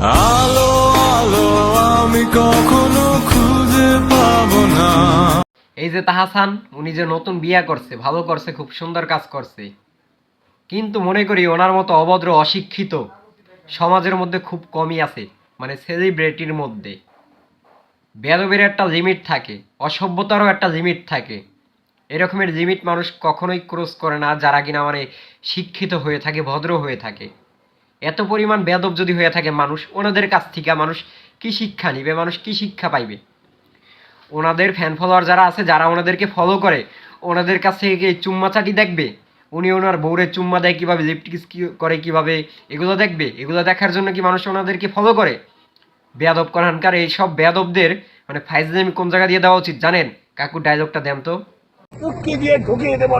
আলো আলো আমি কখনো খুঁজে পাবো না। এই যে তাহাসান, উনি যে নতুন বিয়া করছে, ভালো করছে, খুব সুন্দর কাজ করছে। কিন্তু মনে করি ওনার মতো অভদ্র, অশিক্ষিত সমাজের মধ্যে খুব কমই আছে মানে সেলিব্রিটির মধ্যে। বেদবের একটা লিমিট থাকে, অসভ্যতারও একটা লিমিট থাকে। এরকমের লিমিট মানুষ কখনোই ক্রস করে না, যারা কিনা মানে শিক্ষিত হয়ে থাকে, ভদ্র হয়ে থাকে। এত পরিমাণ বেদব যদি হয়ে থাকে মানুষ ওনাদের কাছ থেকে মানুষ কি শিক্ষা নিবে? মানুষ কি শিক্ষা পাইবে? ওনাদের ফ্যান ফলোয়ার যারা আছে যারা ওনাদেরকে ফলো করে ওনাদের কাছ থেকে কি চুম্মা চাটি দেখবে? উনি ওনার বউরে চুম্মা দেয় কীভাবে লিপটিক্স করে কীভাবে এগুলো দেখবে? এগুলো দেখার জন্য কি মানুষ ওনাদেরকে ফলো করে? বেয়াদব করানকার এই সব বেয়াদবদের মানে ফাইজলামি কোন জায়গা দিয়ে দেওয়া উচিত? জানেন? কাকু ডায়লগটা দেন তো। দিয়ে ঢুকিয়ে দেবো।